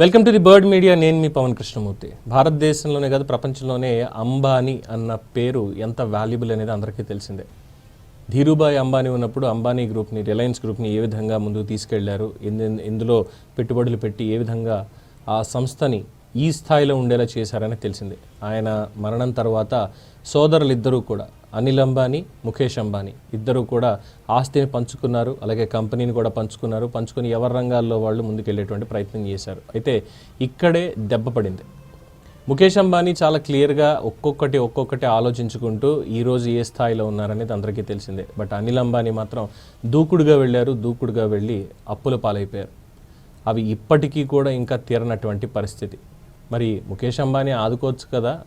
Welcome to the bird media నేను మీ పవన్ కృష్ణమూర్తి. భారతదేశంలోనే కాదు ప్రపంచంలోనే అంబానీ అన్న పేరు ఎంత వాల్యుబుల్ అనేది అందరికీ తెలిసిందే. ధీరుభాయ్ అంబానీ ఉన్నప్పుడు అంబానీ గ్రూప్ని రిలయన్స్ గ్రూప్ని ఏ విధంగా ముందుకు తీసుకెళ్ళారు? ఇందులో పెట్టుబడులు పెట్టి ఏ విధంగా ఆ సంస్థని ఈ స్థాయిలో ఉండేలా చేశారని తెలిసిందే. ఆయన మరణం తర్వాత సోదరులిద్దరూ కూడా అనిల్ అంబానీ ముఖేష్ అంబానీ. ఇద్దరు కూడా ఆస్తిని పంచుకున్నారు అలాగే కంపెనీని కూడా పంచుకున్నారు. పంచుకొని ఎవరి రంగాల్లో వాళ్ళు ముందుకెళ్ళేటువంటి ప్రయత్నం చేశారు. అయితే ఇక్కడే దెబ్బ పడింది. ముఖేష్ అంబానీ చాలా క్లియర్గా ఒక్కొక్కటి ఒక్కొక్కటి ఆలోచించుకుంటూ ఈరోజు ఏ స్థాయిలో ఉన్నారనేది అందరికీ తెలిసిందే. బట్ అనిల్ అంబానీ మాత్రం దూకుడుగా వెళ్ళారు దూకుడుగా వెళ్ళి అప్పుల పాలైపోయారు. అవి ఇప్పటికీ కూడా ఇంకా తీరనటువంటి పరిస్థితి. మరి ముఖేష్ అంబానీ ఆదుకోవచ్చు కదా?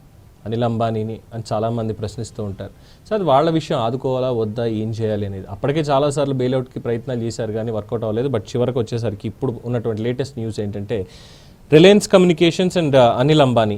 అనిల్ అంబానీని అని చాలామంది ప్రశ్నిస్తూ ఉంటారు. సో అది వాళ్ళ విషయం ఆదుకోవాలా వద్దా ఏం చేయాలి అనేది. అప్పటికే చాలాసార్లు బెయిల్అవుట్కి ప్రయత్నాలు చేశారు కానీ వర్కౌట్ అవ్వలేదు. బట్ చివరికి వచ్చేసరికి ఇప్పుడు ఉన్నటువంటి లేటెస్ట్ న్యూస్ ఏంటంటే Reliance Communications and uh, Anil Ambani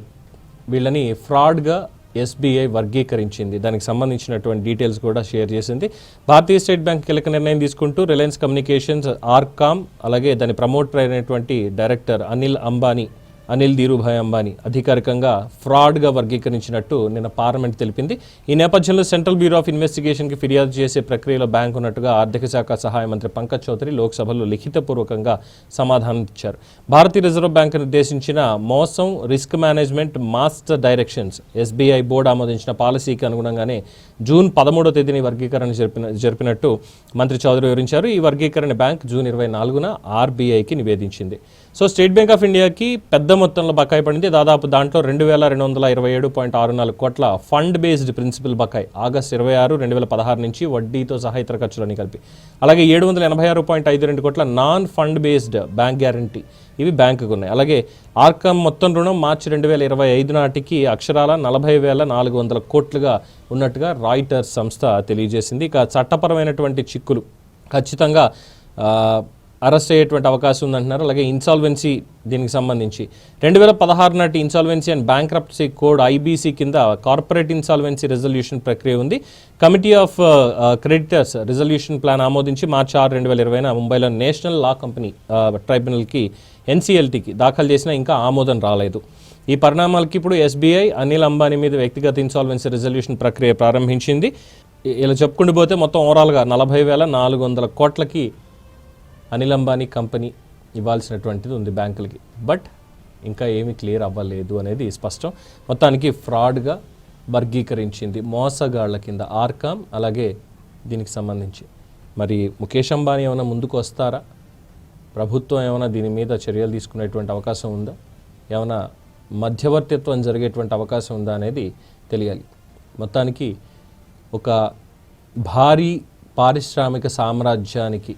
వీళ్ళని ఫ్రాడ్గా ఎస్బీఐ వర్గీకరించింది. దానికి సంబంధించినటువంటి డీటెయిల్స్ కూడా షేర్ చేసింది. భారతీయ స్టేట్ బ్యాంక్ కీలక నిర్ణయం తీసుకుంటూ రిలయన్స్ కమ్యూనికేషన్స్ ఆర్కామ్ అలాగే దాని ప్రమోటర్ అయినటువంటి డైరెక్టర్ అనిల్ అంబానీ అనిల్ ధీరుభాయ్ అంబానీ అధికారికంగా ఫ్రాడ్గా వర్గీకరించినట్టు నిన్న పార్లమెంట్ తెలిపింది. ఈ నేపథ్యంలో సెంట్రల్ బ్యూరో ఆఫ్ ఇన్వెస్టిగేషన్కి ఫిర్యాదు చేసే ప్రక్రియలో బ్యాంక్ ఉన్నట్టుగా ఆర్థిక శాఖ సహాయ మంత్రి పంకజ్ చౌదరి లోక్సభలో లిఖితపూర్వకంగా సమాధానం ఇచ్చారు. భారతీయ రిజర్వ్ బ్యాంక్ నిర్దేశించిన మోసం risk management master directions SBI board ఆమోదించిన పాలసీకి అనుగుణంగానే జూన్ పదమూడో తేదీని వర్గీకరణ జరిపిన జరిపినట్టు మంత్రి చౌదరి వివరించారు. ఈ వర్గీకరణ బ్యాంక్ జూన్ ఇరవై నాలుగున ఆర్బీఐకి నివేదించింది. సో స్టేట్ బ్యాంక్ ఆఫ్ ఇండియాకి పెద్ద మొత్తంలో బకాయి పడింది. దాదాపు దాంట్లో రెండు వేల రెండు వందల ఇరవై ఏడు పాయింట్ ఆరు నాలుగు కోట్ల ఫండ్ బేస్డ్ ప్రిన్సిపల్ బకాయి ఆగస్ట్ ఇరవై ఆరు రెండు వేల పదహారు నుంచి వడ్డీతో సహా ఇతర ఖర్చులని కలిపి. అలాగే ఏడు వందల ఎనభై ఆరు పాయింట్ ఐదు రెండు కోట్ల non fund based bank guarantee ఇవి బ్యాంకుకు ఉన్నాయి. అలాగే ఆర్కమ్ మొత్తం రుణం మార్చి రెండు వేల ఇరవై ఐదు నాటికి అక్షరాల నలభై వేల నాలుగు వందల కోట్లుగా ఉన్నట్టుగా రాయిటర్స్ సంస్థ తెలియజేసింది. ఇక చట్టపరమైనటువంటి చిక్కులు ఖచ్చితంగా అరెస్ట్ అయ్యేటువంటి అవకాశం ఉందంటున్నారు. అలాగే ఇన్సాల్వెన్సీ దీనికి సంబంధించి. రెండు వేల పదహారు నాటి insolvency and bankruptcy code IBC కింద కార్పొరేట్ ఇన్సాల్వెన్సీ రిజల్యూషన్ ప్రక్రియ ఉంది. Committee of creditors resolution plan ఆమోదించి మార్చి ఆరు రెండు వేల ఇరవైన ముంబైలో నేషనల్ లా కంపెనీ ట్రైబ్యునల్కి ఎన్సీఎల్టీకి దాఖలు చేసినా ఇంకా ఆమోదం రాలేదు. ఈ పరిణామాలకి ఇప్పుడు ఎస్బీఐ అనిల్ అంబానీ మీద వ్యక్తిగత ఇన్సాల్వెన్సీ రిజల్యూషన్ ప్రక్రియ ప్రారంభించింది. ఇలా చెప్పుకుంటూ పోతే మొత్తం ఓవరాల్గా నలభై వేల నాలుగు వందల కోట్లకి అనిల్ అంబానీ కంపెనీ ఇవ్వాల్సినటువంటిది ఉంది బ్యాంకులకి. బట్ ఇంకా ఏమీ క్లియర్ అవ్వలేదు అనేది స్పష్టం. మొత్తానికి ఫ్రాడ్గా వర్గీకరించింది మోసగాళ్ళ కింద ఆర్కామ్ అలాగే దీనికి సంబంధించి. మరి ముఖేష్ అంబానీ ఏమైనా ముందుకు వస్తారా? ప్రభుత్వం ఏమైనా దీని మీద చర్యలు తీసుకునేటువంటి అవకాశం ఉందా? ఏమైనా మధ్యవర్తిత్వం జరిగేటువంటి అవకాశం ఉందా అనేది తెలియాలి. మొత్తానికి ఒక భారీ పారిశ్రామిక సామ్రాజ్యానికి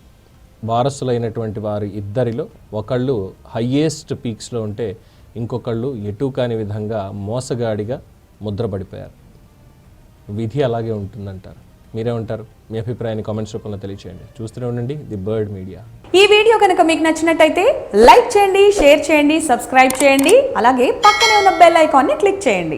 వారసులైనటువంటి వారి ఇద్దరిలో ఒకళ్ళు హయ్యెస్ట్ పీక్స్లో ఉంటే ఇంకొకళ్ళు ఎటు కాని విధంగా మోసగాడిగా ముద్రపడిపోయారు. విధి అలాగే ఉంటుందంటారు. మీరేమంటారు? మీ అభిప్రాయాన్ని కామెంట్స్ రూపంలో తెలియచేయండి. చూస్తూనే ఉండండి ది బర్డ్ మీడియా. ఈ వీడియో కనుక మీకు నచ్చినట్టయితే లైక్ చేయండి షేర్ చేయండి సబ్స్క్రైబ్ చేయండి అలాగే పక్కనే ఉన్న బెల్ ఐకాన్ని క్లిక్ చేయండి.